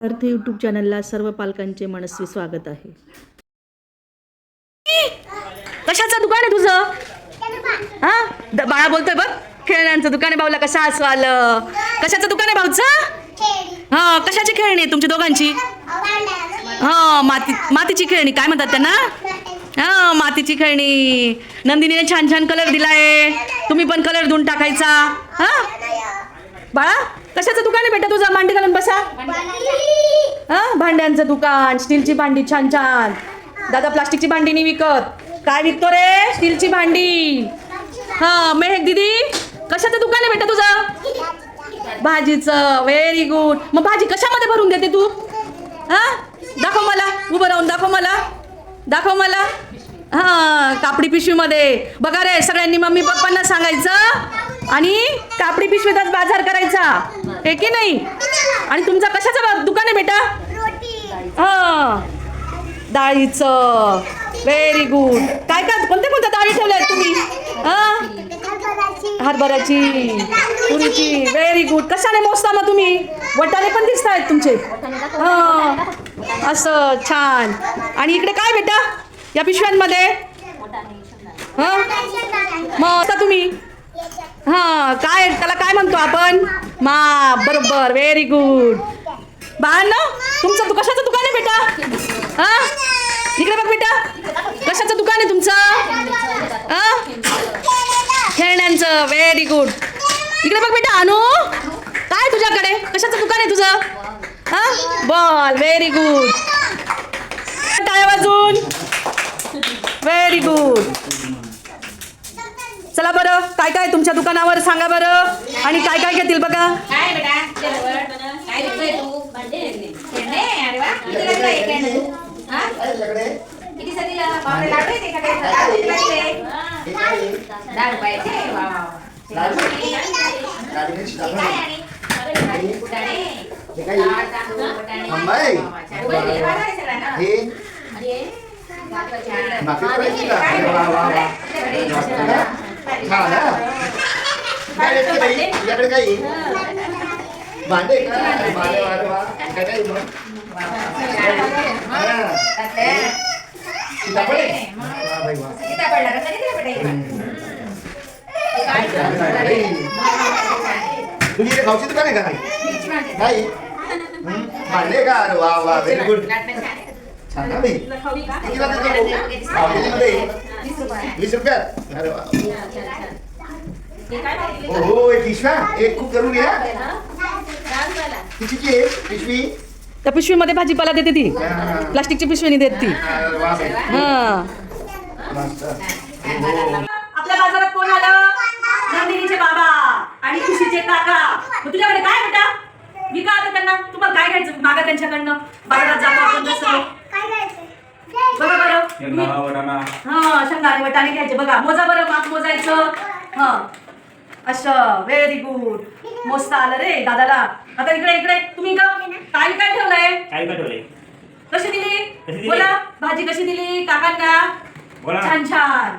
अर्थ यूट्यूब चॅनलला सर्व पालकांचे मनस्वी स्वागत आहे. कशाचं दुकान आहे तुझं? हा? द- बाळा बोलतोय बघ. खेळण्यांचं दुकान आहे भाऊला. कसं असं आलं कशाचं दुकान आहे भाऊचं? हा कशाची खेळणी आहे तुमच्या दोघांची? हा माती मातीची खेळणी. काय म्हणतात त्यांना? हा मातीची खेळणी. नंदिनीने छान छान कलर दिलाय. तुम्ही पण कलर देऊन टाकायचा. हा? बाळा कशाचं दुकान आहे बेटा तुझा? मांडी घालून बसा. हा भांड्यांचं दुकान स्टीलची भांडी छान छान. दादा प्लास्टिकची भांडी नाही विकत. काय विकतो रे? स्टीलची भांडी. हा मेहक दिदी कशाचं दुकान आहे बेटा तुझं? भाजीचं. व्हेरी गुड मग भाजी कशामध्ये भरून देते तू? हा? दाखव मला. उभं राहून दाखव मला. दाखव मला. हा कापडी पिशवीमध्ये. बघा रे सगळ्यांनी मम्मी पप्पांना सांगायचं. आणि कापडी पिशवीतच बाजार करायचा. हे की नाही? आणि तुमचं कशाचं दुकान आहे बेटा? हा. डाळीचं. व्हेरी गुड काय काय कोणत्या कोणत्या डाळी ठेवल्या आहेत तुम्ही? हा? हरभऱ्याची तुरीची. व्हेरी गुड कशाने मोजता मग तुम्ही? वटाणे पण दिसत आहेत तुमचे. हा. असं. छान. आणि इकडे काय बेटा? या पिशव्यांमध्ये? हा? मग आता तुम्ही? हा काय त्याला काय म्हणतो आपण? मा बरोबर व्हेरी गुड बाळांनो तुमचं तू कशाचं दुकान आहे बेटा? हा? इकडे बघ बेटा. कशाचं दुकान आहे तुमचं? हा? खेळण्यांचं व्हेरी गुड इकडे बघ बेटा अनु. काय तुझ्याकडे? कशाचं दुकान आहे तुझं? हा? बॉल व्हेरी गुड टाळ्या वाजून व्हेरी गुड चला बरं काय काय तुमच्या दुकानावर सांगा बरं? आणि काय काय घेतील बघा? हा? आहे का. हे आहे का? काय हा. येते बाई? तुझ्याकडे काय आहे? भांडे का अरे भांडे वा, रे वा. काय काय आहे मग? हा. त्यातले. सीताफळ आहे? वा, बाई, वा. आहे. बाई. तुझी इथे खाऊची दुकान आहे का नाही? मिरची मागते. नाही हं? भांडे का अरे वा वा व्हेरी गुड छान आहे. ना बाई का? भाऊ? वीस रुपये. वीस रुपयात अरे वा. हे? हो हो एक पिशव्या एक खूप हा? कितीची आहे पिशवी त्या पिशवीमध्ये भाजीपाला देते ती हा. प्लास्टिकची पिशवीने देत ती. हा छान. आपल्या बाजारात कोण आलं नंदिनीचे बाबा आणि खुशीचे काका मग तुझ्याकडे काय बेटा मी का आता त्यांना तुम्हाला काय घ्यायचं मागा त्यांच्याकडनं बाजारात जातो आपण जसं बघा बरं. शेंगा वटाणा हा शेंगाने वटाणे घ्यायचे. बघा मोजा बरं माप मोजायचं. हा. असं व्हेरी गुड मोजता आलं रे दादाला. आता इकडे इकडे. तुम्ही का काय काय ठेवलंय? काय काय ठेवले कशी दिली? बोला भाजी कशी दिली? काकांना? बोला. ना. छान छान.